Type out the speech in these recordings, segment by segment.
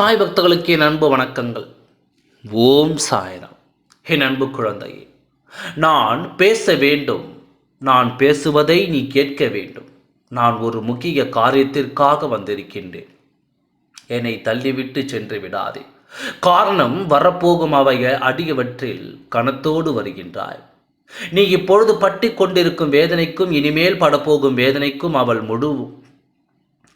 சாய் பக்தர்களுக்கு என் அன்பு வணக்கங்கள். ஓம் சாய்ராம். என் அன்பு குழந்தையே நான் பேச வேண்டும். நான் பேசுவதை நீ கேட்க வேண்டும். நான் ஒரு முக்கிய காரியத்திற்காக வந்திருக்கின்றேன். என்னை தள்ளிவிட்டு சென்று விடாதே. காரணம் வரப்போகும் அவைய அடியவற்றில் கணத்தோடு வருகின்றாய். நீ இப்பொழுது பட்டி கொண்டிருக்கும் வேதனைக்கும் இனிமேல் படப்போகும் வேதனைக்கும் அவள் முழு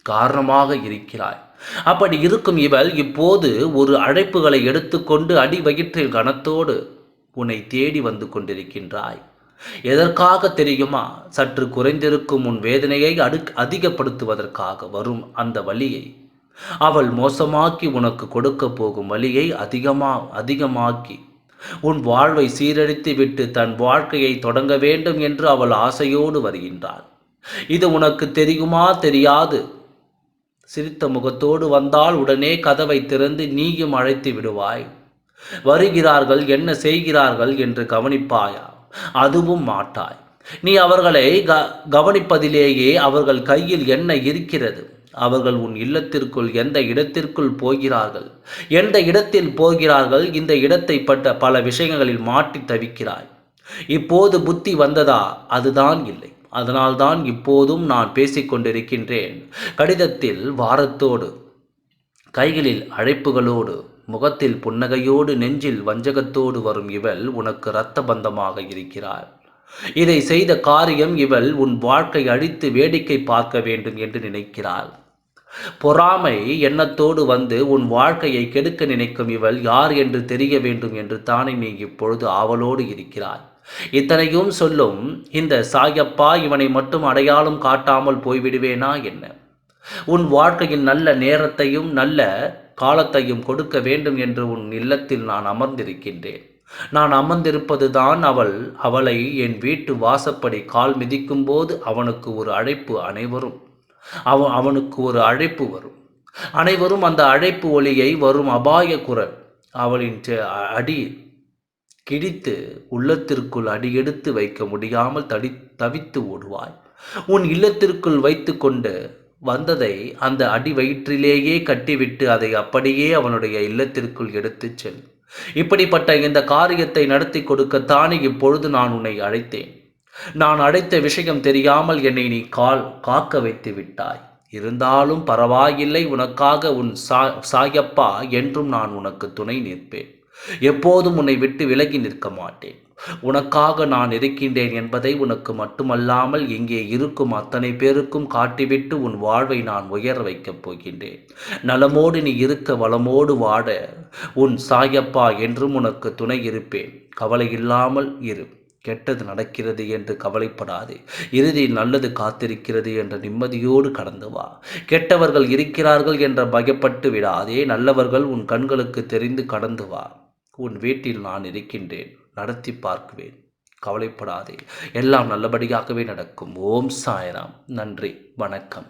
காரணமாக இருக்கிறாய். அப்படி இருக்கும் இவள் இப்போது ஒரு அழைப்புகளை எடுத்துக்கொண்டு அடி வயிற்றில் கனத்தோடு உன்னை தேடி வந்து கொண்டிருக்கின்றாய். எதற்காக தெரியுமா? சற்று குறைந்திருக்கும் உன் வேதனையை அடு அதிகப்படுத்துவதற்காக வரும் அந்த வழியை. அவள் மோசமாக்கி உனக்கு கொடுக்க போகும் வழியை அதிகமா அதிகமாக்கி. உன் வாழ்வை சீரழித்து விட்டு தன் வாழ்க்கையை தொடங்க வேண்டும் என்று அவள் ஆசையோடு வருகின்றாள். இது உனக்கு தெரியுமா? தெரியாது. சிரித்த முகத்தோடு வந்தால் உடனே கதவை திறந்து நீயும் அழைத்து விடுவாய். வருகிறார்கள் என்ன செய்கிறார்கள் என்று கவனிப்பாயா? அதுவும் மாட்டாய். நீ அவர்களை க கவனிப்பதிலேயே அவர்கள் கையில் என்ன இருக்கிறது? அவர்கள் உன் இல்லத்திற்குள் எந்த இடத்திற்குள் போகிறார்கள்? எந்த இடத்தில் போகிறார்கள்? இந்த இடத்தை பட்ட பல விஷயங்களில் மாட்டி தவிக்கிறாய். இப்போது புத்தி வந்ததா? அதுதான் இல்லை. அதனால்தான் இப்போதும் நான் பேசிக்கொண்டிருக்கின்றேன். கடிதத்தில் வாரத்தோடு கைகளில் அழைப்புகளோடு முகத்தில் புன்னகையோடு நெஞ்சில் வஞ்சகத்தோடு வரும் இவள் உனக்கு இரத்த பந்தமாக இருக்கிறாள். இதை செய்த காரியம் இவள் உன் வாழ்க்கை அழித்து வேடிக்கை பார்க்க வேண்டும் என்று நினைக்கிறாள். பொறாமை எண்ணத்தோடு வந்து உன் வாழ்க்கையை கெடுக்க நினைக்கும் இவள் யார் என்று தெரிய வேண்டும் என்று தானே நீ இப்பொழுது ஆவலோடு இருக்கிறாய். இத்தனையும் சொல்லும் இந்த சாயப்பா இவனை மட்டும் அடையாளம் காட்டாமல் போய்விடுவேனா என்ன? உன் வாழ்க்கையில் நல்ல நேரத்தையும் நல்ல காலத்தையும் கொடுக்க வேண்டும் என்று உன் இல்லத்தில் நான் அமர்ந்திருக்கின்றேன். நான் அமர்ந்திருப்பதுதான் அவள் அவளை என் வீட்டு வாசப்படி கால் மிதிக்கும் போது அவனுக்கு ஒரு அழைப்பு அனைவரும். அவன் அவனுக்கு ஒரு அழைப்பு வரும். அனைவரும் அந்த அழைப்பு ஒளியை வரும் அபாய குரல் அவளின் அடி கிடித்து உள்ளத்திற்குள் அடியெடுத்து வைக்க முடியாமல் தடி தவித்து ஓடுவாய். உன் இல்லத்திற்குள் வைத்து கொண்டு வந்ததை அந்த அடி வயிற்றிலேயே கட்டிவிட்டு அதை அப்படியே அவனுடைய இல்லத்திற்குள் எடுத்துச் செல். இப்படிப்பட்ட இந்த காரியத்தை நடத்தி கொடுக்கத்தானே இப்பொழுது நான் உன்னை அழைத்தேன். நான் அழைத்த விஷயம் தெரியாமல் என்னை நீ கால் காக்க வைத்து விட்டாய். இருந்தாலும் பரவாயில்லை உனக்காக உன் சா சாயப்பா என்றும் நான் உனக்கு துணை நிற்பேன். எப்போதும் உன்னை விட்டு விலகி நிற்க மாட்டேன். உனக்காக நான் இருக்கின்றேன் என்பதை உனக்கு மட்டுமல்லாமல் இங்கே இருக்கும் அத்தனை பேருக்கும் காட்டிவிட்டு உன் வாழ்வை நான் உயர வைக்கப் போகின்றேன். நலமோடு நீ இருக்க வளமோடு வாட. உன் சாயப்பா என்றும் உனக்கு துணை இருப்பேன். கவலை இல்லாமல் இரு. கெட்டது நடக்கிறது என்று கவலைப்படாதே. இறுதியில் நல்லது காத்திருக்கிறது என்ற நிம்மதியோடு கடந்து வா. கெட்டவர்கள் இருக்கிறார்கள் என்ற பயப்பட்டு விடாதே. நல்லவர்கள் உன் கண்களுக்கு தெரிந்து கடந்து வா. உன் வீட்டில் நான் இருக்கின்றேன் நடத்தி பார்க்குவேன். கவலைப்படாதே. எல்லாம் நல்லபடியாகவே நடக்கும். ஓம் சாய்ராம். நன்றி. வணக்கம்.